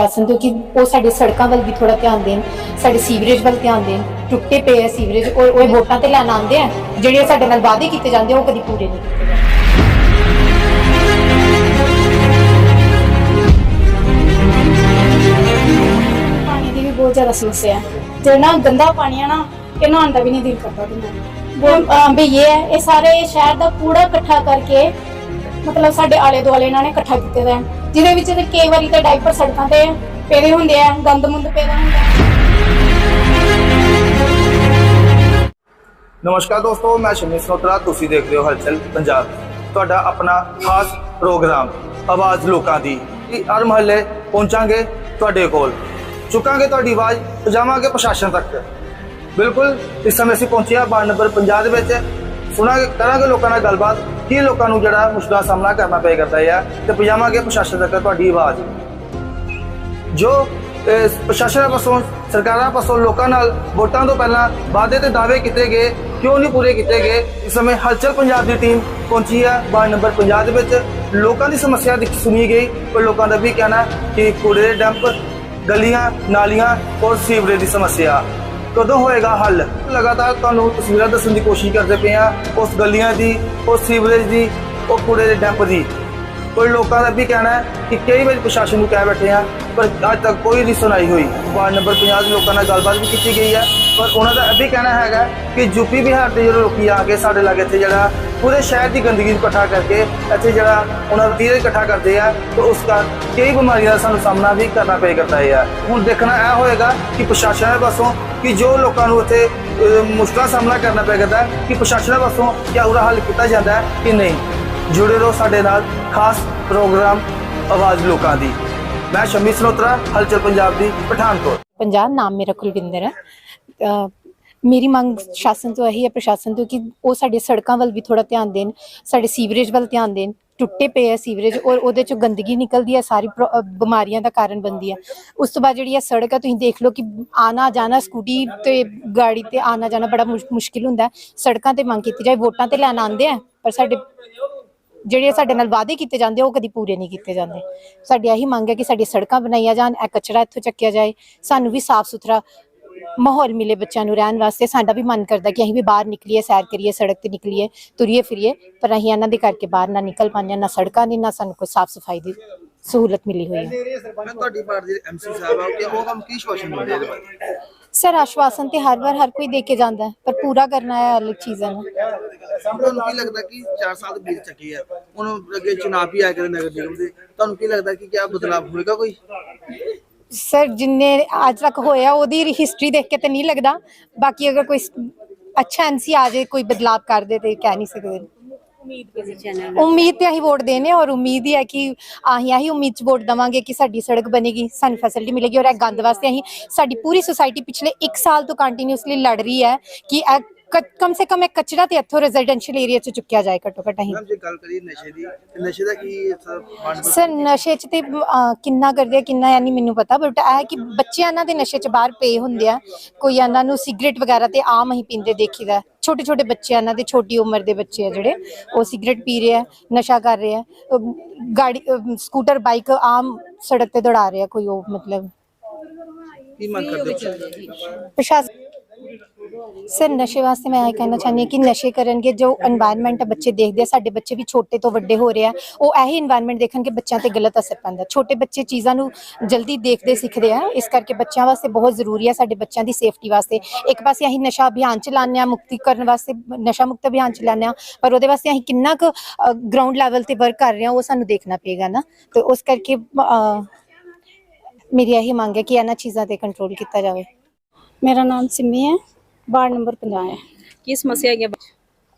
ਪ੍ਰਸ਼ਾਸਨ ਤੋਂ ਕਿ ਉਹ ਸਾਡੇ ਸੜਕਾਂ ਵੱਲ ਵੀ ਥੋੜਾ ਧਿਆਨ ਦੇਣ ਸਾਡੇ ਸੀਵਰੇਜ ਵੱਲ ਧਿਆਨ ਦੇਣ ਟੁੱਟੇ ਪਏ ਆ ਸੀਵਰੇਜ ਉਹ ਉਹ ਵੋਟਾਂ ਤੇ ਲੈਣ ਆਉਂਦੇ ਆ ਜਿਹੜੇ ਸਾਡੇ ਨਾਲ ਵਾਅਦੇ ਕੀਤੇ ਜਾਂਦੇ ਆ, ਉਹ ਕਦੀ ਪੂਰੇ ਨਹੀਂ ਕੀਤੇ ਜਾਂਦੇ। ਪਾਣੀ ਦੀ ਵੀ ਬਹੁਤ ਜ਼ਿਆਦਾ ਸਮੱਸਿਆ ਹੈ। ਤੇ ਨਾ ਗੰਦਾ ਪਾਣੀ ਆ ਨਾ ਇਹ ਨਹਾਉਣ ਦਾ ਵੀ ਨਹੀਂ ਦਿਲ ਕਰਦਾ ਉਹਦੇ ਵੀ ਇਹ ਹੈ ਇਹ ਸਾਰੇ ਸ਼ਹਿਰ ਦਾ ਕੂੜਾ ਇਕੱਠਾ ਕਰਕੇ ਮਤਲਬ ਸਾਡੇ ਆਲੇ ਦੁਆਲੇ ਇਹਨਾਂ ਨੇ ਇਕੱਠਾ ਕੀਤੇ ਦਾ ਹੈ, ਜਿਹਦੇ ਵਿੱਚ ਕਈ ਵਾਰੀ ਤੇ ਡਾਈਪਰ ਸੜਕਾਂ ਤੇ ਪੇਦੇ ਹੁੰਦੇ ਆ ਗੰਦ ਮੁੰਦ ਪੇਦਾ ਹੁੰਦਾ ਨਮਸਕਾਰ ਦੋਸਤੋ, ਮੈਂ ਸ਼ਮੀ ਸਨੋਤਰਾ ਤੁਸੀਂ ਦੇਖ ਰਹੇ ਹੋ ਹਲਚਲ ਪੰਜਾਬ। ਤੁਹਾਡਾ ਆਪਣਾ ਖਾਸ ਪ੍ਰੋਗਰਾਮ, ਆਵਾਜ਼ ਲੋਕਾਂ ਦੀ, ਕਿ ਹਰ ਮਹੱਲੇ ਪਹੁੰਚਾਂਗੇ ਤੁਹਾਡੇ ਕੋਲ। ਚੁੱਕਾਂਗੇ ਤੁਹਾਡੀ ਆਵਾਜ਼, ਪਹੁੰਚਾਵਾਂਗੇ ਪ੍ਰਸ਼ਾਸਨ ਤੱਕ। ਬਿਲਕੁਲ, ਇਸ ਸਮੇਂ ਅਸੀਂ ਪਹੁੰਚਿਆ ਵਾਰਡ ਨੰਬਰ 50 ਦੇ ਵਿੱਚ। ਸੁਣਾਂਗੇ ਕਰਾਂਗੇ ਲੋਕਾਂ ਨਾਲ ਗੱਲਬਾਤ, ਕੀ ਲੋਕਾਂ ਨੂੰ ਜਿਹੜਾ ਮੁਸ਼ਕਲਾਂ ਦਾ ਸਾਹਮਣਾ ਕਰਨਾ ਪਏ ਕਰਦਾ ਹੈ ਤੇ ਪਹੁੰਚਾਵਾਂਗੇ ਪ੍ਰਸ਼ਾਸਨ ਤੱਕ ਤੁਹਾਡੀ ਆਵਾਜ਼। ਜੋ ਪ੍ਰਸ਼ਾਸਨ ਪਾਸੋਂ, ਸਰਕਾਰਾਂ ਪਾਸੋਂ ਲੋਕਾਂ ਨਾਲ ਵੋਟਾਂ ਤੋਂ ਪਹਿਲਾਂ ਵਾਅਦੇ ਤੇ ਦਾਅਵੇ ਕੀਤੇ ਗਏ, ਕਿਉਂ ਨਹੀਂ ਪੂਰੇ ਕੀਤੇ ਗਏ, ਇਸ ਸਮੇਂ ਹਲਚਲ ਪੰਜਾਬ ਦੀ ਟੀਮ ਪਹੁੰਚੀ ਹੈ ਵਾਰਡ ਨੰਬਰ 50 ਦੇ ਵਿੱਚ। ਲੋਕਾਂ ਦੀ ਸਮੱਸਿਆ ਦੀ ਸੁਣੀ ਗਈ, ਪਰ ਲੋਕਾਂ ਦਾ ਵੀ ਕਹਿਣਾ ਕਿ ਕੂੜੇ ਦੇ ਡੰਪ, ਗਲੀਆਂ, ਨਾਲੀਆਂ ਔਰ ਸੀਵਰੇਜ ਦੀ ਸਮੱਸਿਆ। ਕਦੋਂ ਹੋਏਗਾ ਹੱਲ? ਲਗਾਤਾਰ ਤੁਹਾਨੂੰ ਤਸਵੀਰਾਂ ਦੱਸਣ ਦੀ ਕੋਸ਼ਿਸ਼ ਕਰਦੇ ਪਏ ਆ ਉਸ ਗਲੀਆਂ ਦੀ, ਉਸ ਸੀਵਰੇਜ ਦੀ ਉਹ ਕੂੜੇ ਦੇ ਡੰਪ ਦੀ। ਕੋਈ ਲੋਕਾਂ ਦਾ ਵੀ ਕਹਿਣਾ ਹੈ ਕਿ ਕਈ ਵਾਰੀ ਪ੍ਰਸ਼ਾਸਨ ਨੂੰ ਕਹਿ ਬੈਠੇ ਆ ਪਰ ਅੱਜ ਤੱਕ ਕੋਈ ਨਹੀਂ ਸੁਣਾਈ ਹੋਈ। ਵਾਰਡ ਨੰਬਰ 50 ਦੇ ਲੋਕਾਂ ਨਾਲ ਗੱਲਬਾਤ ਵੀ ਕੀਤੀ ਗਈ ਹੈ। ਪਰ ਉਹਨਾਂ ਦਾ ਇਹ ਵੀ ਕਹਿਣਾ ਹੈਗਾ ਕਿ ਯੂਪੀ ਬਿਹਾਰ ਦੇ ਜਿਹੜੇ ਲੋਕੀ ਆ ਕੇ ਸਾਡੇ ਲਾਗੇ ਇੱਥੇ ਜਿਹੜਾ ਪੂਰੇ ਸ਼ਹਿਰ ਦੀ ਗੰਦਗੀ ਨੂੰ ਇਕੱਠਾ ਕਰਕੇ ਇੱਥੇ ਜਿਹੜਾ ਉਹਨਾਂ ਦਾ ਤੀਰ ਇਕੱਠਾ ਕਰਦੇ ਆ ਤੇ ਉਸ ਦਾ ਕਈ ਬਿਮਾਰੀਆਂ ਦਾ ਸਾਨੂੰ ਸਾਹਮਣਾ ਵੀ ਕਰਨਾ ਪਏ ਕਰਦਾ ਹੈ ਹੁਣ ਦੇਖਣਾ ਇਹ ਹੋਏਗਾ ਕਿ ਪ੍ਰਸ਼ਾਸਨ ਦੇ ਪਾਸੋਂ ਕਿ ਜੋ ਲੋਕਾਂ ਨੂੰ ਇੱਥੇ ਅਹ, ਮੁਸ਼ਕਲਾਂ ਦਾ ਸਾਹਮਣਾ ਕਰਨਾ ਪੈ ਕਰਦਾ ਕਿ ਪ੍ਰਸ਼ਾਸਨ ਦੇ ਪਾਸੋਂ ਕਿਆ ਉਹਦਾ ਹੱਲ ਕੀਤਾ ਜਾਂਦਾ ਹੈ ਕਿ ਨਹੀਂ। ਜੁੜੇ ਰਹੋ ਸਾਡੇ ਨਾਲ ਖਾਸ ਪ੍ਰੋਗਰਾਮ ਆਵਾਜ਼ ਲੋਕਾਂ ਦੀ। ਮੈਂ ਸ਼ਮੀ ਸਨੋਤਰਾ ਹਲਚਲ ਪੰਜਾਬ ਦੀ ਪਠਾਨਕੋਟ। ਪੰਜਾਬ ਨਾਮ ਮੇਰਾ ਕੁਲਵਿੰਦਰ ਹੈ। ਮੇਰੀ ਮੰਗ ਸ਼ਾਸਨ ਤੋਂ ਇਹੀ ਹੈ ਪ੍ਰਸ਼ਾਸਨ ਤੋਂ ਕਿ ਉਹ ਸਾਡੇ ਸੜਕਾਂ ਵੱਲ ਵੀ ਥੋੜਾ ਧਿਆਨ ਦੇਣ ਸਾਡੇ ਸੀਵਰੇਜ ਵੱਲ ਧਿਆਨ ਦੇਣ ਟੁੱਟੇ ਪਏ ਆ ਸੀਵਰੇਜ ਔਰ ਉਹਦੇ ਚੋਂ ਗੰਦਗੀ ਨਿਕਲਦੀ ਹੈ ਸਾਰੀ ਪ੍ਰੋ- ਬਿਮਾਰੀਆਂ ਦਾ ਕਾਰਨ ਬਣਦੀ ਹੈ ਉਸ ਤੋਂ ਬਾਅਦ ਜਿਹੜੀ ਆ ਸੜਕ ਹੈ ਤੁਸੀਂ ਦੇਖ ਲਓ ਕਿ ਆਣਾ ਜਾਣਾ ਸਕੂਟੀ ਤੇ ਗਾੜੀ ਤੇ ਆਣਾ ਜਾਣਾ ਬੜਾ ਮੁਸ਼- ਮੁਸ਼ਕਿਲ ਹੁੰਦਾ। ਸੜਕਾਂ ਤੇ ਮੰਗ ਕੀਤੀ ਜਾਏ ਵੋਟਾਂ ਤੇ ਲੈਣ ਆਉਂਦੇ ਆ ਪਰ ਸਾਡੇ ਜਿਹੜੇ ਸਾਡੇ ਨਾਲ ਵਾਅਦੇ ਕੀਤੇ ਜਾਂਦੇ ਆ, ਉਹ ਕਦੀ ਪੂਰੇ ਨਹੀਂ ਕੀਤੇ ਜਾਂਦੇ। ਸਾਡੀ ਇਹੀ ਮੰਗ ਹੈ ਕਿ ਸਾਡੀ ਸੜਕਾਂ ਬਣਾਈਆਂ ਜਾਣ ਇਹ ਕਚਰਾ ਇੱਥੋਂ ਚੱਕਿਆ ਜਾਏ। ਸਾਨੂੰ ਵੀ ਸਾਫ਼ ਸੁਥਰਾ ਮਾਹੌਲ ਮਿਲੇ ਬੱਚਿਆਂ ਨੂੰ ਰਹਿਣ ਵਾਸਤੇ। ਸਾਡਾ ਵੀ ਮਨ ਕਰਦਾ ਕਿ ਅਸੀਂ ਵੀ ਬਾਹਰ ਨਿਕਲੀਏ ਸੈਰ ਕਰੀਏ ਸੜਕ ਤੇ ਨਿਕਲੀਏ ਤੁਰੀਏ ਫਿਰੀਏ। ਪਰ ਅਸੀਂ ਇਹਨਾਂ ਦੇ ਕਰਕੇ ਬਾਹਰ ਨਾ ਨਿਕਲ ਪਾਉਂਦੇ ਨਾ ਸੜਕਾਂ ਦੀ ਨਾ ਸਾਨੂੰ ਕੋਈ ਸਾਫ਼ ਸਫ਼ਾਈ ਦੀ ਸਹੂਲਤ ਮਿਲੀ ਹੋਈ ਹੈ। ਮੈਂ ਤੁਹਾਡੀ ਪਾਰਟੀ ਦੇ ਐਮਸੀ ਸਾਹਿਬ ਆ ਕਿ ਉਹ ਕੰਮ ਕੀ ਸ਼ੋਸ਼ਣ ਹੁੰਦੇ ਇਹਦੇ ਬਾਰੇ? ਸਰ ਆਸ਼ਵਾਸਨ ਤੇ ਹਰ ਵਾਰ ਹਰ ਕੋਈ ਦੇ ਕੇ ਜਾਂਦਾ ਹੈ ਪਰ ਪੂਰਾ ਕਰਨਾ ਹੈ ਅਲੱਗ ਚੀਜ਼ ਹੈ ਨਾ। ਤੁਹਾਨੂੰ ਕੀ ਲੱਗਦਾ ਕਿ 4 ਸਾਲ ਦੇ ਬੀਤ ਚੁੱਕੇ ਆ ਹੁਣ ਅੱਗੇ ਚੁਣਾਵ ਵੀ ਆ ਕੇ ਨਗਰ ਨਿਗਮ ਦੇ। ਤੁਹਾਨੂੰ ਕੀ ਲੱਗਦਾ ਕਿ ਕਿਆ ਬਦਲਾਅ ਹੋਏਗਾ ਕੋਈ? ਸਰ ਜਿੰਨੇ ਅੱਜ ਤੱਕ ਹੋਇਆ ਉਹਦੀ ਹਿਸਟਰੀ ਦੇਖ ਕੇ ਤਾਂ ਨਹੀਂ ਲੱਗਦਾ। ਬਾਕੀ ਅਗਰ ਕੋਈ ਅੱਛਾ ਐਮਸੀ ਆ ਜਾਏ ਕੋਈ ਬਦਲਾਅ ਕਰ ਦੇ ਤੇ ਕਹਿ ਨਹੀਂ ਸਕਦੇ। ਉਮੀਦ ਤੇ ਅਸੀਂ ਵੋਟ ਦੇਣੇ ਔਰ ਉਮੀਦ ਹੀ ਹੈ ਕਿ ਅਸੀਂ ਆਹੀ ਉਮੀਦ ਚ ਵੋਟ ਦਵਾਂਗੇ ਕਿ ਸਾਡੀ ਸੜਕ ਬਣੇਗੀ ਸਾਨੂੰ ਫੈਸਿਲਿਟੀ ਮਿਲੇਗੀ ਔਰ ਇਹ ਗੰਦ ਵਾਸਤੇ ਅਸੀਂ ਸਾਡੀ ਪੂਰੀ ਸੁਸਾਇਟੀ ਪਿਛਲੇ 1 ਸਾਲ ਤੋਂ ਕੰਟੀਨਿਊਸਲੀ ਲੜ ਰਹੀ ਹੈ ਕਿ ਇਹ ਕਮ ਸੇ ਕਮ ਇਹ ਕਚਰਾ ਤੇ ਇੱਥੋਂ ਰੈਜ਼ੀਡੈਂਸ਼ੀਅਲ ਏਰੀਆ ਚ ਚੁੱਕਿਆ ਜਾਏ ਘੱਟੋ ਘੱਟ ਅਸੀਂ ਮੈਮ ਜੇ ਗੱਲ ਕਰੀਏ ਨਸ਼ੇ ਦੀ ਤੇ ਨਸ਼ੇ ਦਾ ਕੀ ਫੰਡ ਸਰ ਨਸ਼ੇ 'ਚ ਤੇ ਅਹ, ਕਿੰਨਾ ਕਰਦੇ ਆ ਕਿੰਨਾ ਯਾਨੀ ਮੈਨੂੰ ਪਤਾ ਬਟ ਇਹ ਹੈ ਕਿ ਬੱਚੇ ਇਹਨਾਂ ਦੇ ਨਸ਼ੇ 'ਚ ਬਾਹਰ ਪਏ ਹੁੰਦੇ ਆ। ਕੋਈ ਇਹਨਾਂ ਨੂੰ ਸਿਗਰਟ ਵਗੈਰਾ ਤੇ ਆਮ ਹੀ ਪੀਂਦੇ ਦੇਖੀਦਾ ਛੋਟੇ ਛੋਟੇ ਬੱਚੇ ਆ ਇਹਨਾਂ ਦੇ ਛੋਟੀ ਉਮਰ ਦੇ ਬੱਚੇ ਆ ਜਿਹੜੇ ਉਹ ਸਿਗਰਟ ਪੀ ਰਹੇ ਆ ਨਸ਼ਾ ਕਰ ਰਹੇ ਆ। ਅਮ, ਗਾੜੀ ਅਮ, ਸਕੂਟਰ ਬਾਈਕ ਆਮ ਸੜਕ ਤੇ ਦੌੜਾ ਰਹੇ ਆ ਕੋਈ ਉਹ ਮਤਲਬ। ਕੀ ਮੰਗ ਕਰਦੇ ਹੋ? ਪ੍ਰਸ਼ਾਸਨ ਸਰ, ਨਸ਼ੇ ਵਾਸਤੇ ਮੈਂ ਇਹ ਕਹਿਣਾ ਚਾਹੁੰਦੀ ਹਾਂ ਕਿ ਨਸ਼ੇ ਕਰਨਗੇ, ਜੋ এনवायरमेंट ਬੱਚੇ ਦੇਖਦੇ ਆ, ਸਾਡੇ ਬੱਚੇ ਵੀ ਛੋਟੇ ਤੋਂ ਵੱਡੇ ਹੋ ਰਹੇ ਆ, ਉਹ ਇਹੀ এনवायरमेंट ਦੇਖਣਗੇ, ਬੱਚਿਆਂ ਤੇ ਗਲਤ ਅਸਰ ਪੈਂਦਾ। ਛੋਟੇ ਬੱਚੇ ਚੀਜ਼ਾਂ ਨੂੰ ਜਲਦੀ ਦੇਖਦੇ, ਸਿੱਖਦੇ ਆ, ਇਸ ਕਰਕੇ ਬੱਚਿਆਂ ਵਾਸਤੇ ਬਹੁਤ ਜ਼ਰੂਰੀ ਆ, ਸਾਡੇ ਬੱਚਿਆਂ ਦੀ ਸੇਫਟੀ ਵਾਸਤੇ। ਇੱਕ ਪਾਸੇ ਅਸੀਂ ਨਸ਼ਾ ਅਭਿਆਨ ਚਲਾਉਂਦੇ ਆ, ਮੁਕਤੀ ਕਰਨ ਵਾਸਤੇ, ਨਸ਼ਾ ਮੁਕਤ ਅਭਿਆਨ ਚਲਾਉਂਦੇ ਆ, ਪਰ ਉਹਦੇ ਵਾਸਤੇ ਅਸੀਂ ਕਿੰਨਾ ਕੁ ਗਰਾਊਂਡ ਲੈਵਲ ਤੇ ਵਰਕ ਕਰ ਰਹੇ ਆ, ਉਹ ਸਾਨੂੰ ਦੇਖਣਾ ਪਏਗਾ ਨਾ। ਤੇ ਉਸ ਕਰਕੇ ਮੇਰੀ ਇਹੀ ਮੰਗ ਹੈ ਕਿ ਇਹਨਾਂ ਚੀਜ਼ਾਂ ਤੇ ਕੰਟਰੋਲ ਕੀਤਾ ਜਾਵੇ। ਮੇਰਾ ਨਾਮ ਸਿੰਮੀ ਹੈ। ਵਾਰਡ ਨੰਬਰ 50 ਹੈ। ਕੀ ਸਮੱਸਿਆ ਹੈਗੀ ਆ?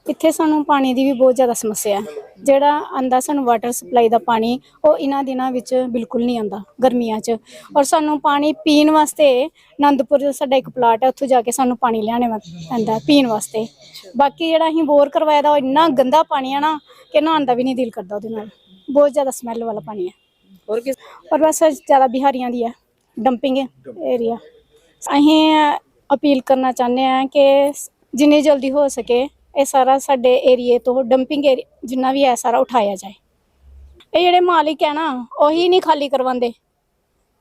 ਇੱਥੇ ਸਾਨੂੰ ਪਾਣੀ ਦੀ ਵੀ ਬਹੁਤ ਜ਼ਿਆਦਾ ਸਮੱਸਿਆ ਹੈ। ਜਿਹੜਾ ਆਂਦਾ ਸਾਨੂੰ ਵਾਟਰ ਸਪਲਾਈ ਦਾ ਪਾਣੀ ਉਹ ਇਹਨਾਂ ਦਿਨਾਂ ਵਿੱਚ ਬਿਲਕੁਲ ਨਹੀਂ ਆਂਦਾ ਗਰਮੀਆਂ 'ਚ। ਔਰ ਸਾਨੂੰ ਪਾਣੀ ਪੀਣ ਵਾਸਤੇ ਆਨੰਦਪੁਰ ਸਾਡਾ ਇੱਕ ਪਲਾਟ ਹੈ ਉੱਥੋਂ ਜਾ ਕੇ ਸਾਨੂੰ ਪਾਣੀ ਲਿਆਣੇ ਪੈਂਦਾ ਹੈ ਪੀਣ ਵਾਸਤੇ। ਬਾਕੀ ਜਿਹੜਾ ਅਸੀਂ ਬੋਰ ਕਰਵਾਇਆ ਦਾ ਉਹ ਇੰਨਾ ਗੰਦਾ ਪਾਣੀ ਆ ਨਾ ਕਿ ਨਹਾਉਣ ਦਾ ਵੀ ਨਹੀਂ ਦਿਲ ਕਰਦਾ ਉਹਦੇ ਨਾਲ। ਬਹੁਤ ਜ਼ਿਆਦਾ ਸਮੈਲ ਵਾਲਾ ਪਾਣੀ ਹੈ। ਹੋਰ ਕਿਸ ਔਰ ਬਸ ਜ਼ਿਆਦਾ ਬਿਹਾਰੀਆਂ ਦੀ ਹੈ ਡੰਪਿੰਗ ਏਰੀਆ ਅਸੀਂ ਅਪੀਲ ਕਰਨਾ ਚਾਹੁੰਦੇ ਹਾਂ ਕਿ ਜਿੰਨੀ ਜਲਦੀ ਹੋ ਸਕੇ ਇਹ ਸਾਰਾ ਸਾਡੇ ਏਰੀਏ ਤੋਂ ਡੰਪਿੰਗ ਏਰੀਆ ਜਿੰਨਾ ਵੀ ਹੈ ਸਾਰਾ ਉਠਾਇਆ ਜਾਏ। ਇਹ ਜਿਹੜੇ ਮਾਲਿਕ ਹੈ ਨਾ, ਉਹੀ ਨਹੀਂ ਖਾਲੀ ਕਰਵਾਉਂਦੇ।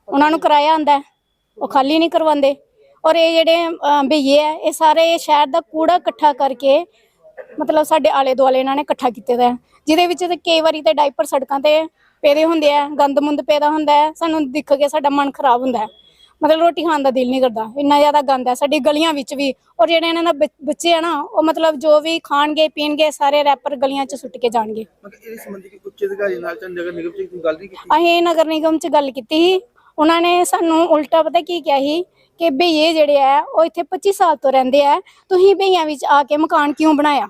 ਉਹਨਾਂ ਨੂੰ ਕਿਰਾਇਆ ਆਂਦਾ ਉਹ ਖਾਲੀ ਨਹੀਂ ਕਰਵਾਉਂਦੇ। ਔਰ ਇਹ ਜਿਹੜੇ ਬਈਏ ਹੈ, ਇਹ ਸਾਰੇ ਸ਼ਹਿਰ ਦਾ ਕੂੜਾ ਇਕੱਠਾ ਕਰਕੇ, ਮਤਲਬ ਸਾਡੇ ਆਲੇ ਦੁਆਲੇ ਇਹਨਾਂ ਨੇ ਇਕੱਠਾ ਕੀਤੇ ਦਾ ਜਿਹਦੇ ਵਿੱਚ ਤੇ ਕਈ ਵਾਰੀ ਤੇ ਡਾਈਪਰ ਸੜਕਾਂ ਤੇ ਪੇਦੇ ਹੁੰਦੇ ਆ ਗੰਦ ਮੁੰਦ ਪੈਦਾ ਹੁੰਦਾ ਹੈ, ਸਾਨੂੰ ਦਿਖ ਕੇ ਸਾਡਾ ਮਨ ਖਰਾਬ ਹੁੰਦਾ ਹੈ। ਮਤਲਬ ਰੋਟੀ ਖਾਣ ਦਾ ਦਿਲ ਨਹੀਂ ਕਰਦਾ ਇੰਨਾ ਜ਼ਿਆਦਾ ਗੰਦ ਹੈ ਸਾਡੀ ਗਲੀਆਂ ਵਿੱਚ ਵੀ ਔਰ ਜਿਹੜੇ ਇਹਨਾਂ ਦਾ ਬੱਚ- ਬੱਚੇ ਆ ਨਾ ਉਹ ਮਤਲਬ ਜੋ ਵੀ ਖਾਣਗੇ ਪੀਣਗੇ ਸਾਰੇ ਰੈਪਰ ਗਲੀਆਂ 'ਚ ਸੁੱਟ ਕੇ ਜਾਣਗੇ। ਮਤਲਬ ਇਹਦੇ ਸੰਬੰਧੀ ਕੋਈ ਉੱਚ ਅਧਿਕਾਰੀ ਨਾਲ ਜਾਂ ਨਗਰ ਨਿਗਮ ਚ ਕੋਈ ਗੱਲ ਨਹੀਂ ਕੀਤੀ? ਅਸੀਂ ਨਗਰ ਨਿਗਮ 'ਚ ਗੱਲ ਕੀਤੀ ਸੀ। ਉਹਨਾਂ ਨੇ ਸਾਨੂੰ ਉਲਟਾ ਪਤਾ ਕੀ ਕਿਹਾ ਸੀ ਕਿ ਭਈਏ ਜਿਹੜੇ ਆ ਉਹ ਇੱਥੇ 25 ਸਾਲ ਤੋਂ ਰਹਿੰਦੇ ਆ ਤੁਸੀਂ ਭਈਆਂ ਵਿੱਚ ਆ ਕੇ ਮਕਾਨ ਕਿਉਂ ਬਣਾਇਆ?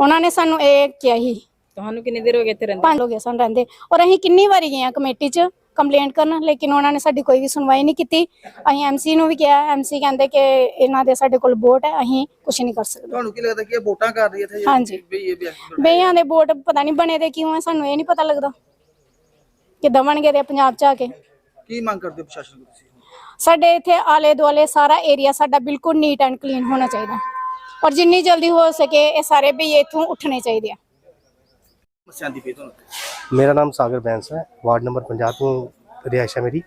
ਉਹਨਾਂ ਨੇ ਸਾਨੂੰ ਇਹ ਕਿਹਾ ਸੀ। ਤੁਹਾਨੂੰ ਕਿੰਨੀ ਦੇਰ ਹੋ ਗਈ ਇੱਥੇ ਰਹਿੰਦੇ? ਪੰਜ ਹੋ ਗਏ ਸਾਨੂੰ ਰਹਿੰਦੇ। ਔਰ ਅਸੀਂ ਕਿੰਨੀ ਵਾਰੀ ਗਏ ਆ ਕਮੇਟੀ 'ਚ? ਕੰਪਲੇਂਟ ਕਰਨ ਲੇਕਿਨ ਉਹਨਾਂ ਨੇ ਸਾਡੀ ਕੋਈ ਵੀ ਸੁਣਵਾਈ ਨਹੀਂ ਕੀਤੀ। ਅਸੀਂ ਐਮਸੀ ਨੂੰ ਵੀ ਕਿਹਾ ਐਮਸੀ ਕਹਿੰਦੇ ਕਿ ਇਹਨਾਂ ਦੇ ਸਾਡੇ ਕੋਲ ਵੋਟ ਹੈ ਅਸੀਂ ਕੁਝ ਨਹੀਂ ਕਰ ਸਕਦੇ। ਤੁਹਾਨੂੰ ਕੀ ਲੱਗਦਾ ਕਿ ਇਹ ਵੋਟਾਂ ਕਰ ਰਹੀ ਇੱਥੇ ਹਾਂਜੀ। ਬਈਆਂ ਦੇ ਵੋਟ ਪਤਾ ਨਹੀਂ ਬਣੇ ਦੇ ਕਿਉਂ ਹੈ ਸਾਨੂੰ ਇਹ ਨਹੀਂ ਪਤਾ ਲੱਗਦਾ ਕਿੱਦਾਂ ਬਣ ਗਏ ਦੇ ਪੰਜਾਬ 'ਚ ਆ ਕੇ। ਕੀ ਮੰਗ ਕਰਦੇ ਪ੍ਰਸ਼ਾਸਨ ਕੋਲ ਤੁਸੀਂ? ਸਾਡੇ ਇੱਥੇ ਆਲੇ ਦੁਆਲੇ ਸਾਰਾ ਏਰੀਆ ਸਾਡਾ ਬਿਲਕੁਲ ਨੀਟ ਐਂਡ ਕਲੀਨ ਹੋਣਾ ਚਾਹੀਦਾ। ਔਰ ਜਿੰਨੀ ਜਲਦੀ ਹੋ ਸਕੇ ਇਹ ਸਾਰੇ ਵੀ ਇੱਥੋਂ ਉੱਠਣੇ ਚਾਹੀਦੇ ਆ। ਸਮੱਸਿਆ ਦੀ ਪਈ ਤੁਹਾਨੂੰ ਮੇਰਾ ਨਾਮ ਸਾਗਰ ਬੈਂਸ ਹੈ, ਵਾਰਡ ਨੰਬਰ 50 ਤੋਂ ਰਿਹਾਇਸ਼ ਹੈ ਮੇਰੀ।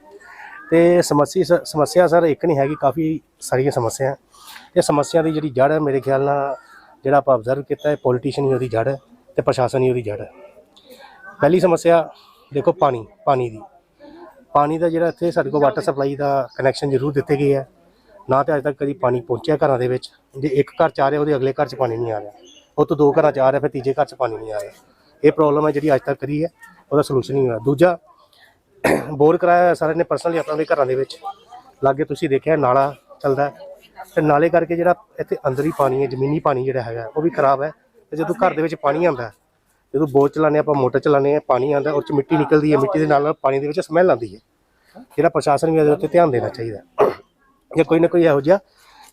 ਤੇ ਸਮੱਸਿਆ ਸਮੱਸਿਆ ਸਰ ਇੱਕ ਨਹੀਂ ਹੈਗੀ, ਕਾਫੀ ਸਾਰੀਆਂ ਸਮੱਸਿਆ ਹੈ। ਇਹ ਸਮੱਸਿਆ ਦੀ ਜਿਹੜੀ ਜੜ ਹੈ, ਮੇਰੇ ਖਿਆਲ ਨਾਲ ਜਿਹੜਾ ਆਪਾਂ ਆਬਜ਼ਰਵ ਕੀਤਾ ਹੈ ਪੋਲੀਟੀਸ਼ੀਅਨ ਹੀ ਉਹਦੀ ਜੜ ਹੈ ਤੇ ਪ੍ਰਸ਼ਾਸਨ ਹੀ ਉਹਦੀ ਜੜ ਹੈ। ਪਹਿਲੀ ਸਮੱਸਿਆ, ਦੇਖੋ ਪਾਣੀ ਪਾਣੀ ਦੀ। ਪਾਣੀ ਦਾ ਜਿਹੜਾ ਇੱਥੇ ਸਾਡੇ ਕੋਲ ਵਾਟਰ ਸਪਲਾਈ ਦਾ ਕਨੈਕਸ਼ਨ ਜ਼ਰੂਰ ਦਿੱਤੇ ਗਏ ਹੈ। ਨਾ ਤੇ ਅੱਜ ਤੱਕ ਕਦੀ ਪਾਣੀ ਪਹੁੰਚਿਆ ਘਰਾਂ ਦੇ ਵਿੱਚ। ਜੇ ਇੱਕ ਘਰ ਚ ਆ ਰਿਹਾ, ਉਹਦੇ ਅਗਲੇ ਘਰ ਚ ਪਾਣੀ ਨਹੀਂ ਆ ਰਿਹਾ। ਉਹ ਤੋਂ ਦੋ ਘਰਾਂ ਚ ਆ ਰਿਹਾ, ਫਿਰ ਤੀਜੇ ਘਰ ਚ ਪਾਣੀ ਨਹੀਂ ਆ ਰਿਹਾ। ਇਹ ਪ੍ਰੋਬਲਮ ਹੈ ਜਿਹੜੀ ਅੱਜ ਤੱਕ ਕਰੀ ਹੈ, ਉਹਦਾ ਸੋਲੂਸ਼ਨ ਨਹੀਂ ਹੋਇਆ। ਦੂਜਾ ਬੋਰ ਕਰਾਇਆ ਹੋਇਆ ਸਾਰਿਆਂ ਨੇ ਪਰਸਨਲੀ ਆਪਣੇ ਆਪਣੇ ਘਰਾਂ ਦੇ ਵਿੱਚ। ਲਾਗੇ ਤੁਸੀਂ ਦੇਖਿਆ ਨਾਲਾ ਚੱਲਦਾ ਹੈ। ਤੇ ਨਾਲੇ ਕਰਕੇ ਜਿਹੜਾ ਇੱਥੇ ਅੰਦਰ ਹੀ ਪਾਣੀ ਹੈ, ਜ਼ਮੀਨੀ ਪਾਣੀ ਜਿਹੜਾ ਹੈਗਾ, ਉਹ ਵੀ ਖਰਾਬ ਹੈ। ਤੇ ਜਦੋਂ ਘਰ ਦੇ ਵਿੱਚ ਪਾਣੀ ਆਉਂਦਾ ਜਦੋਂ ਬੋਰ ਚਲਾਉਂਦੇ ਆਪਾਂ, ਮੋਟਰ ਚਲਾਉਂਦੇ ਆ ਪਾਣੀ ਆਉਂਦਾ ਉਹ ਚ ਮਿੱਟੀ ਨਿਕਲਦੀ ਹੈ, ਮਿੱਟੀ ਦੇ ਨਾਲ ਨਾਲ ਪਾਣੀ ਦੇ ਵਿੱਚ ਸਮੈਲ ਆਉਂਦੀ ਹੈ। ਜਿਹੜਾ ਪ੍ਰਸ਼ਾਸਨ ਵੀ ਇਹਦੇ ਉੱਤੇ ਧਿਆਨ ਦੇਣਾ ਚਾਹੀਦਾ ਜਾਂ ਕੋਈ ਨਾ ਕੋਈ ਇਹੋ ਜਿਹਾ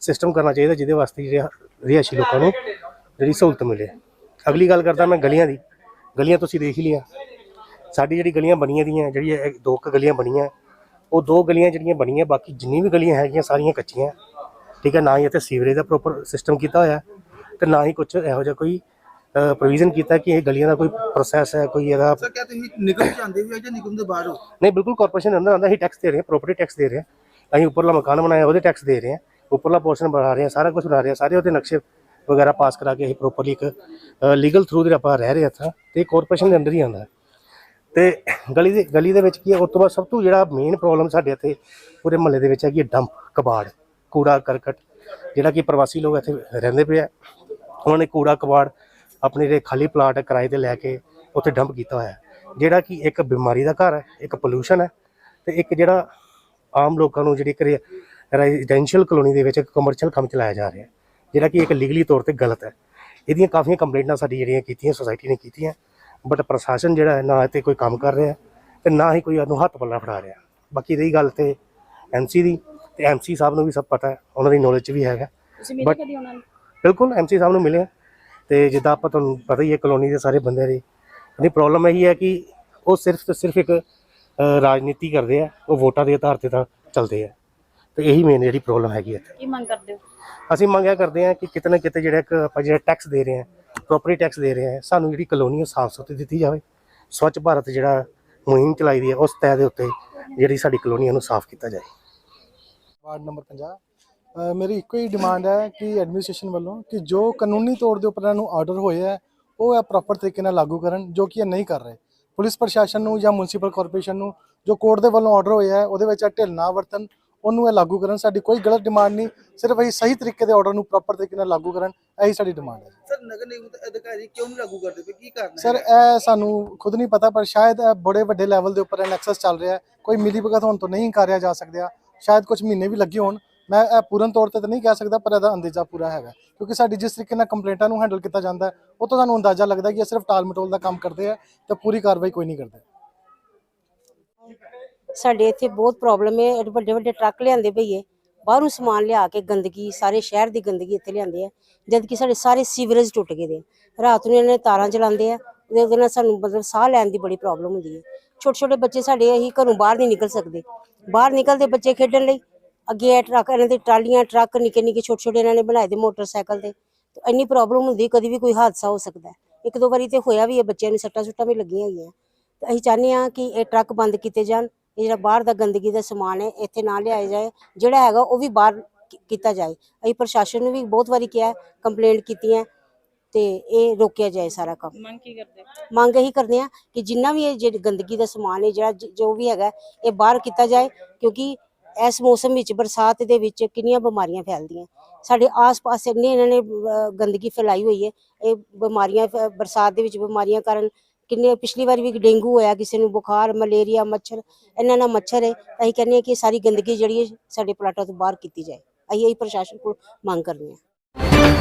ਸਿਸਟਮ ਕਰਨਾ ਚਾਹੀਦਾ ਜਿਹਦੇ ਵਾਸਤੇ ਜਿਹੜਾ ਰਿਹਾਇਸ਼ੀ ਲੋਕਾਂ ਨੂੰ ਜਿਹੜੀ ਸਹੂਲਤ ਮਿਲੇ। ਅਗਲੀ ਗੱਲ ਕਰਦਾ ਮੈਂ ਗਲੀਆਂ ਦੀ। ਗਲੀਆਂ ਤੁਸੀਂ ਦੇਖ ਹੀ ਲਿਆ। ਸਾਡੀ ਜਿਹੜੀ ਗਲੀਆਂ ਬਣੀਆਂ ਦੀਆਂ ਜਿਹੜੀਆਂ ਇਹ ਦੋ ਕੁ ਗਲੀਆਂ ਬਣੀਆਂ ਉਹ ਦੋ ਗਲੀਆਂ ਜਿਹੜੀਆਂ ਬਣੀਆਂ ਬਾਕੀ ਜਿੰਨੀ ਵੀ ਗਲੀਆਂ ਹੈਗੀਆਂ ਸਾਰੀਆਂ ਕੱਚੀਆਂ। ਠੀਕ ਹੈ ਨਾ ਹੀ ਇੱਥੇ ਸੀਵਰੇਜ ਦਾ ਪ੍ਰੋਪਰ ਸਿਸਟਮ ਕੀਤਾ ਹੋਇਆ ਤੇ ਨਾ ਹੀ ਕੁਝ ਇਹੋ ਜਿਹਾ ਕੋਈ ਪ੍ਰੋਵੀਜ਼ਨ ਕੀਤਾ ਕਿ ਇਹ ਗਲੀਆਂ ਦਾ ਕੋਈ ਪ੍ਰੋਸੈਸ ਹੈ ਕੋਈ ਇਹਦਾ ਸਰ ਕਿਆ ਤੁਸੀਂ ਨਿਗਮ ਚ ਆਉਂਦੇ ਵੀ ਹੋ ਜਾਂ ਨਿਗਮ ਦੇ ਬਾਹਰ ਹੋ? ਨਹੀਂ ਬਿਲਕੁਲ ਕਾਰਪੋਰੇਸ਼ਨ ਦੇ ਅੰਦਰ ਆਂਦਾ ਅਸੀਂ ਟੈਕਸ ਦੇ ਰਹੇ ਹਾਂ ਪ੍ਰੋਪਰਟੀ ਟੈਕਸ ਦੇ ਰਹੇ ਹਾਂ। ਅਸੀਂ ਉੱਪਰਲਾ ਮਕਾਨ ਬਣਾਇਆ ਉਹਦੇ ਟੈਕਸ ਦੇ ਰਹੇ ਹਾਂ। ਉੱਪਰਲਾ ਪੋਰਸ਼ਨ ਬਣਾ ਰਹੇ ਹਾਂ ਸਾਰਾ ਕੁਝ ਬਣਾ ਰਹੇ ਹਾਂ ਸਾਰੇ ਉਹਦੇ ਨਕਸ਼ੇ ਵਗੈਰਾ ਪਾਸ ਕਰਾ ਕੇ ਇਹ ਪ੍ਰੋਪਰਲੀ ਇੱਕ ਲੀਗਲ ਥਰੂ ਦੇ ਆਪਾਂ ਰਹਿ ਰਹੇ ਹਾਂ ਇੱਥੇ, ਤੇ ਕਾਰਪੋਰੇਸ਼ਨ ਦੇ ਅੰਦਰ ਹੀ ਆਉਂਦਾ ਤੇ ਗਲੀ ਦੇ ਗਲੀ ਦੇ ਵਿੱਚ ਕੀ ਹੈ, ਉਸ ਤੋਂ ਬਾਅਦ ਸਭ ਤੋਂ ਜਿਹੜਾ ਮੇਨ ਪ੍ਰੋਬਲਮ ਸਾਡੇ ਇੱਥੇ ਪੂਰੇ ਮਹੱਲੇ ਦੇ ਵਿੱਚ ਹੈਗੀ ਹੈ ਡੰਪ ਕਬਾੜ, ਕੂੜਾ, ਕਰਕਟ, ਜਿਹੜਾ ਕਿ ਪ੍ਰਵਾਸੀ ਲੋਕ ਇੱਥੇ ਰਹਿੰਦੇ ਪਏ ਆ। ਉਹਨਾਂ ਨੇ ਕੂੜਾ, ਕਬਾੜ ਆਪਣੇ ਜਿਹੜੇ ਖਾਲੀ ਪਲਾਟ ਹੈ ਕਿਰਾਏ ਤੇ ਲੈ ਕੇ ਉੱਥੇ ਡੰਪ ਕੀਤਾ ਹੋਇਆ ਜਿਹੜਾ ਕਿ ਇੱਕ ਬਿਮਾਰੀ ਦਾ ਘਰ ਹੈ, ਇੱਕ ਪੋਲੂਸ਼ਨ ਹੈ, ਤੇ ਇੱਕ ਜਿਹੜਾ ਆਮ ਲੋਕਾਂ ਨੂੰ ਜਿਹੜੀ ਇੱਕ ਰੈਜ਼ੀਡੈਂਸ਼ੀਅਲ ਕਲੋਨੀ ਦੇ ਵਿੱਚ ਇੱਕ ਕਮਰਸ਼ੀਅਲ ਕੰਮ ਚਲਾਇਆ ਜਾ ਰਿਹਾ ਹੈ। ਜਿਹੜਾ ਕਿ ਇੱਕ ਲੀਗਲੀ ਤੌਰ ਤੇ ਗਲਤ ਹੈ। ਇਹਦੀਆਂ ਕਾਫੀਆਂ ਕੰਪਲੇਂਟਾਂ ਸਾਡੀ ਜਿਹੜੀਆਂ ਕੀਤੀਆਂ ਸੁਸਾਇਟੀ ਨੇ ਕੀਤੀਆਂ ਬਟ ਪ੍ਰਸ਼ਾਸਨ ਜਿਹੜਾ ਹੈ ਨਾ ਤੇ ਕੋਈ ਕੰਮ ਕਰ ਰਿਹਾ ਤੇ ਨਾ ਹੀ ਕੋਈ ਉਹਨੂੰ ਹੱਥ ਪੱਲਾ ਫੜਾ ਰਿਹਾ। ਬਾਕੀ ਰਹੀ ਗੱਲ ਤੇ ਐਮਸੀ ਦੀ ਤੇ ਐਮਸੀ ਸਾਹਿਬ ਨੂੰ ਵੀ ਸਭ ਪਤਾ ਹੈ ਉਹਨਾਂ ਦੀ ਨੌਲੇਜ ਵੀ ਹੈਗਾ। ਤੁਸੀਂ ਮਿਲੇ ਕਦੀ ਉਹਨਾਂ ਨੂੰ? ਬਿਲਕੁਲ ਐਮਸੀ ਸਾਹਿਬ ਨੂੰ ਮਿਲੇ ਤੇ ਜਿੱਦਾਂ ਆਪਾਂ ਤੁਹਾਨੂੰ ਪਤਾ ਹੀ ਹੈ ਕਲੋਨੀ ਦੇ ਸਾਰੇ ਬੰਦਿਆਂ ਦੀ। ਉਹਦੀ ਪ੍ਰੋਬਲਮ ਇਹੀ ਹੈ ਕਿ ਉਹ ਸਿਰਫ ਤੇ ਸਿਰਫ ਇੱਕ ਰਾਜਨੀਤੀ ਕਰਦੇ ਆ ਉਹ ਵੋਟਾਂ ਦੇ ਆਧਾਰ ਤੇ ਤਾਂ ਚੱਲਦੇ ਆ। ਤੇ ਇਹੀ ਮੇਨ ਜਿਹੜੀ ਪ੍ਰੋਬਲਮ ਹੈਗੀ ਹੈ ਕੀ ਮੰਗ ਕਰਦੇ ਹੋ? ਅਸੀਂ ਮੰਗਿਆ ਕਰਦੇ ਹਾਂ ਕਿ ਕਿਤੇ ਨਾ ਕਿਤੇ ਜਿਹੜਾ ਇੱਕ ਆਪਾਂ ਜਿਹੜਾ ਟੈਕਸ ਦੇ ਰਹੇ ਹਾਂ ਪ੍ਰੋਪਰਟੀ ਟੈਕਸ ਦੇ ਰਹੇ ਹਾਂ ਸਾਨੂੰ ਜਿਹੜੀ ਕਲੋਨੀ ਉਹ ਸਾਫ਼ ਸੁਥਰੀ ਦਿੱਤੀ ਜਾਵੇ। ਸਵੱਛ ਭਾਰਤ ਜਿਹੜਾ ਮੁਹਿੰਮ ਚਲਾਈ ਦੀ ਹੈ ਉਸ ਤਹਿ ਦੇ ਉੱਤੇ ਜਿਹੜੀ ਸਾਡੀ ਕਲੋਨੀ ਉਹਨੂੰ ਸਾਫ਼ ਕੀਤਾ ਜਾਏ। ਵਾਰਡ ਨੰਬਰ 50 ਅ, ਮੇਰੀ ਇੱਕੋ ਹੀ ਡਿਮਾਂਡ ਹੈ ਕਿ ਐਡਮਿਨਿਸਟ੍ਰੇਸ਼ਨ ਵੱਲੋਂ ਕਿ ਜੋ ਕਾਨੂੰਨੀ ਤੌਰ ਦੇ ਉੱਪਰ ਇਹਨਾਂ ਨੂੰ ਆਰਡਰ ਹੋਏ ਹੈ ਉਹ ਇਹ ਪ੍ਰੋਪਰ ਤਰੀਕੇ ਨਾਲ ਲਾਗੂ ਕਰਨ ਜੋ ਕਿ ਇਹ ਨਹੀਂ ਕਰ ਰਹੇ। ਪੁਲਿਸ ਪ੍ਰਸ਼ਾਸਨ ਨੂੰ ਜਾਂ ਮੁਨਸੀਪਲ ਕਾਰਪੋਰੇਸ਼ਨ ਨੂੰ ਜੋ ਕੋਰਟ ਦੇ ਵੱਲੋਂ ਆਰਡਰ ਹੋਇਆ ਹੈ ਉਹਦੇ ਵਿੱਚ ਢਿੱਲ ਨਾ ਵਰਤਨ ਉਹਨੂੰ ਇਹ ਲਾਗੂ ਕਰਨ। ਸਾਡੀ ਕੋਈ ਗਲਤ ਡਿਮਾਂਡ ਨਹੀਂ ਸਿਰਫ ਅਸੀਂ ਸਹੀ ਤਰੀਕੇ ਦੇ ਆਰਡਰ ਨੂੰ ਪ੍ਰੋਪਰ ਤਰੀਕੇ ਨਾਲ ਲਾਗੂ ਕਰਨ ਇਹੀ ਸਾਡੀ ਡਿਮਾਂਡ ਹੈ ਸਰ ਨਗਰ ਨਿਗਮ ਦੇ ਅਧਿਕਾਰੀ ਕਿਉਂ ਨਹੀਂ ਲਾਗੂ ਕਰਦੇ? ਪਏ ਕੀ ਕਾਰਨ ਹੈ ਸਰ ਇਹ ਸਾਨੂੰ ਖੁਦ ਨਹੀਂ ਪਤਾ ਪਰ ਸ਼ਾਇਦ ਇਹ ਬੜੇ ਵੱਡੇ ਲੈਵਲ ਦੇ ਉੱਪਰ ਇਹ ਨੈਕਸਸ ਚੱਲ ਰਿਹਾ ਹੈ। ਕੋਈ ਮਿਲੀ ਭਗਤ ਹੋਣ ਤੋਂ ਨਹੀਂ ਕਰਿਆ ਜਾ ਸਕਦਾ ਸ਼ਾਇਦ ਕੁਝ ਮਹੀਨੇ ਵੀ ਲੱਗੇ ਹੋਣ। ਮੈਂ ਇਹ ਪੂਰਨ ਤੌਰ ਤੇ ਤਾਂ ਨਹੀਂ ਕਹਿ ਸਕਦਾ ਪਰ ਇਹਦਾ ਅੰਦਾਜ਼ਾ ਪੂਰਾ ਹੈਗਾ ਕਿਉਂਕਿ ਸਾਡੀ ਜਿਸ ਤਰੀਕੇ ਨਾਲ ਕੰਪਲੇਂਟਾਂ ਨੂੰ ਹੈਂਡਲ ਕੀਤਾ ਜਾਂਦਾ ਉਹ ਤੋਂ ਸਾਨੂੰ ਅੰਦਾਜ਼ਾ ਲੱਗਦਾ ਕਿ ਇਹ ਸਿਰਫ ਟਾਲ ਮਟੋਲ ਦਾ ਕੰਮ ਕਰਦੇ ਆ ਤੇ ਪੂਰੀ ਕਾਰਵਾਈ ਕੋਈ ਨਹੀਂ ਕਰਦੇ। ਸਾਡੇ ਇੱਥੇ ਬਹੁਤ ਪ੍ਰੋਬਲਮ ਹੈ। ਵੱਡੇ ਵੱਡੇ ਟਰੱਕ ਲਿਆਂਦੇ ਭਈਏ ਬਾਹਰੋਂ ਸਮਾਨ ਲਿਆ ਕੇ ਗੰਦਗੀ, ਸਾਰੇ ਸ਼ਹਿਰ ਦੀ ਗੰਦਗੀ ਇੱਥੇ ਲਿਆਂਦੇ ਆ ਜਦ ਕਿ ਸਾਡੇ ਸਾਰੇ ਸੀਵਰੇਜ ਟੁੱਟ ਗਏ ਦੇ ਰਾਤ ਨੂੰ ਇਹਨਾਂ ਨੇ ਤਾਰਾਂ ਚਲਾਉਂਦੇ ਆ ਉਹਦੇ ਉਹਦੇ ਨਾਲ ਸਾਨੂੰ ਮਤਲਬ ਸਾਹ ਲੈਣ ਦੀ ਬੜੀ ਪ੍ਰੋਬਲਮ ਹੁੰਦੀ ਹੈ। ਛੋਟੇ ਛੋਟੇ ਬੱਚੇ ਸਾਡੇ ਅਸੀਂ ਘਰੋਂ ਬਾਹਰ ਨਹੀਂ ਨਿਕਲ ਸਕਦੇ। ਬਾਹਰ ਨਿਕਲਦੇ ਬੱਚੇ ਖੇਡਣ ਲਈ। ਅੱਗੇ ਇਹ ਟਰੱਕ, ਇਹਨਾਂ ਦੇ ਟਰਾਲੀਆਂ, ਟਰੱਕ ਨਿੱਕੇ ਨਿੱਕੇ, ਛੋਟੇ ਛੋਟੇ ਇਹਨਾਂ ਨੇ ਬਣਾਏ ਦੇ ਮੋਟਰਸਾਈਕਲ ਤੇ ਤੇ ਇੰਨੀ ਪ੍ਰੋਬਲਮ ਹੁੰਦੀ, ਕਦੀ ਵੀ ਕੋਈ ਹਾਦਸਾ ਹੋ ਸਕਦਾ ਇੱਕ ਦੋ ਵਾਰੀ ਤੇ ਹੋਇਆ ਵੀ ਹੈ, ਬੱਚਿਆਂ ਨੂੰ ਸੱਟਾਂ ਸੁੱਟਾਂ ਵੀ ਲੱਗੀਆਂ ਹੋਈਆਂ ਤੇ ਅਸੀਂ ਚਾਹੁੰਦੇ ਹਾਂ ਕਿ ਇਹ ਟਰੱਕ ਬੰਦ ਕੀਤੇ ਜਾਣ। ਇਹ ਜਿਹੜਾ ਬਾਹਰ ਦਾ ਗੰਦਗੀ ਦਾ ਸਮਾਨ ਹੈ ਇੱਥੇ ਨਾ ਲਿਆਇਆ ਜਾਏ ਜਿਹੜਾ ਹੈਗਾ ਉਹ ਵੀ ਬਾਹਰ ਕੀਤਾ ਜਾਏ। ਅਸੀਂ ਪ੍ਰਸ਼ਾਸਨ ਨੂੰ ਵੀ ਬਹੁਤ ਵਾਰੀ ਕਿਹਾ ਕੰਪਲੇਂਟ ਕੀਤੀ ਹੈ ਤੇ ਇਹ ਰੋਕਿਆ ਜਾਏ ਸਾਰਾ ਕੰਮ। ਮੰਗ ਕੀ ਕਰਦੇ ਮੰਗ ਇਹੀ ਕਰਦੇ ਆ ਕਿ ਜਿੰਨਾ ਵੀ ਇਹ ਜਿਹੜੀ ਗੰਦਗੀ ਦਾ ਸਮਾਨ ਹੈ ਜਿਹੜਾ ਜ- ਵੀ ਹੈਗਾ ਇਹ ਬਾਹਰ ਕੀਤਾ ਜਾਏ ਕਿਉਂਕਿ ਇਸ ਮੌਸਮ ਵਿੱਚ ਬਰਸਾਤ ਦੇ ਵਿੱਚ ਕਿੰਨੀਆਂ ਬਿਮਾਰੀਆਂ ਫੈਲਦੀਆਂ। ਸਾਡੇ ਆਸ-ਪਾਸ ਇੰਨੇ ਇਹਨਾਂ ਨੇ ਗੰਦਗੀ ਫੈਲਾਈ ਹੋਈ ਹੈ। ਇਹ ਬਿਮਾਰੀਆਂ ਬਰਸਾਤ ਦੇ ਵਿੱਚ ਬਿਮਾਰੀਆਂ ਕਾਰਨ ਕਿੰਨੇ ਪਿਛਲੀ ਵਾਰ ਵੀ ਡੇਂਗੂ ਹੋਇਆ, ਕਿਸੇ ਨੂੰ ਬੁਖਾਰ, ਮਲੇਰੀਆ, ਮੱਛਰ ਇਹਨਾਂ ਨਾਲ ਮੱਛਰ ਹੈ, ਤਾਂ ਅਸੀਂ ਕਹਿੰਦੇ ਹਾਂ ਕਿ ਸਾਰੀ ਗੰਦਗੀ ਜਿਹੜੀ ਹੈ ਸਾਡੇ ਪਲਾਟਾਂ ਤੋਂ ਬਾਹਰ ਕੀਤੀ ਜਾਏ। ਅਸੀਂ ਇਹੀ ਪ੍ਰਸ਼ਾਸਨ ਕੋਲ ਮੰਗ ਕਰਨੀ ਹਾਂ।